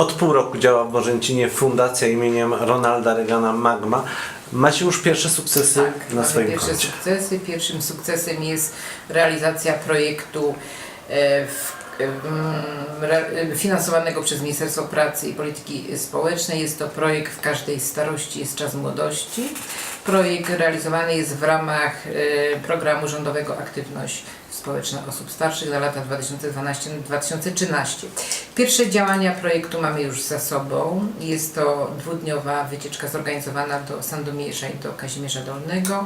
Od pół roku działa w Bożęcinie Fundacja imieniem Ronalda Reagana Magma. Macie już pierwsze sukcesy na mamy swoim pierwsze koncie. sukcesy. Pierwszym sukcesem jest realizacja projektu e, w, finansowanego przez Ministerstwo Pracy i Polityki Społecznej. Jest to projekt W każdej starości jest czas młodości. Projekt realizowany jest w ramach programu rządowego Aktywność Społeczna Osób Starszych na lata 2012-2013. Pierwsze działania projektu mamy już za sobą. Jest to dwudniowa wycieczka zorganizowana do Sandomierza i do Kazimierza Dolnego.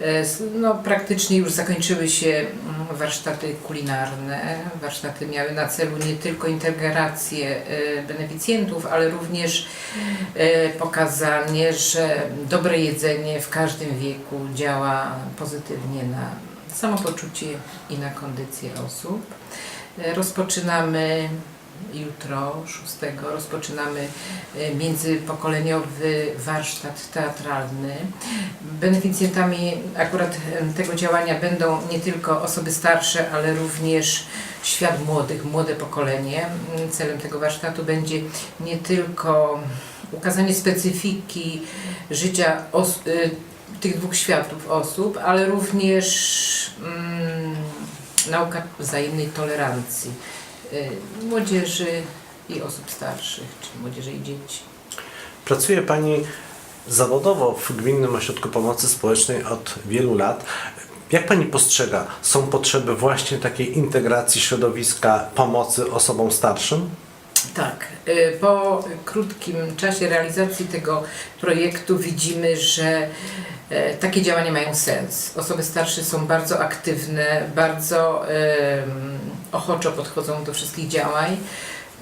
E, No, praktycznie już zakończyły się mm, warsztaty kulinarne. Warsztaty miały na celu nie tylko integrację e, beneficjentów, ale również e, pokazanie, że dobre jedzenie w każdym wieku działa pozytywnie na samopoczucie i na kondycję osób. E, Rozpoczynamy jutro, 6, rozpoczynamy e, międzypokoleniowy warsztat teatralny. Beneficjentami akurat tego działania będą nie tylko osoby starsze, ale również świat młodych, młode pokolenie. Mm, Celem tego warsztatu będzie nie tylko ukazanie specyfiki życia y, tych dwóch światów osób, ale również mm, nauka wzajemnej tolerancji młodzieży i osób starszych, czyli młodzieży i dzieci. Pracuje Pani zawodowo w Gminnym Ośrodku Pomocy Społecznej od wielu lat. Jak Pani postrzega, są potrzeby właśnie takiej integracji środowiska pomocy osobom starszym? Tak, y, po krótkim czasie realizacji tego projektu widzimy, że e, takie działania mają sens. Osoby starsze są bardzo aktywne, bardzo em, ochoczo podchodzą do wszystkich działań.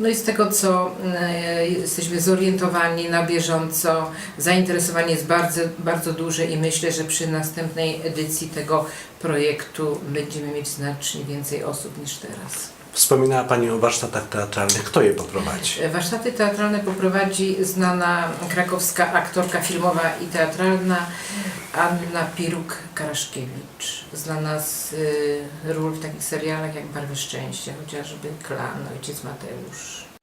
No i z tego, co e, jesteśmy zorientowani na bieżąco, zainteresowanie jest bardzo, bardzo duże i myślę, że przy następnej edycji tego projektu będziemy mieć znacznie więcej osób niż teraz. Wspominała Pani o warsztatach teatralnych. Kto je poprowadzi? Warsztaty teatralne poprowadzi znana krakowska aktorka filmowa i teatralna Anna Piruk-Karaszkiewicz. Znana z y, ról w takich serialach jak Barwy Szczęścia, chociażby Klan, Ojciec Mateusz.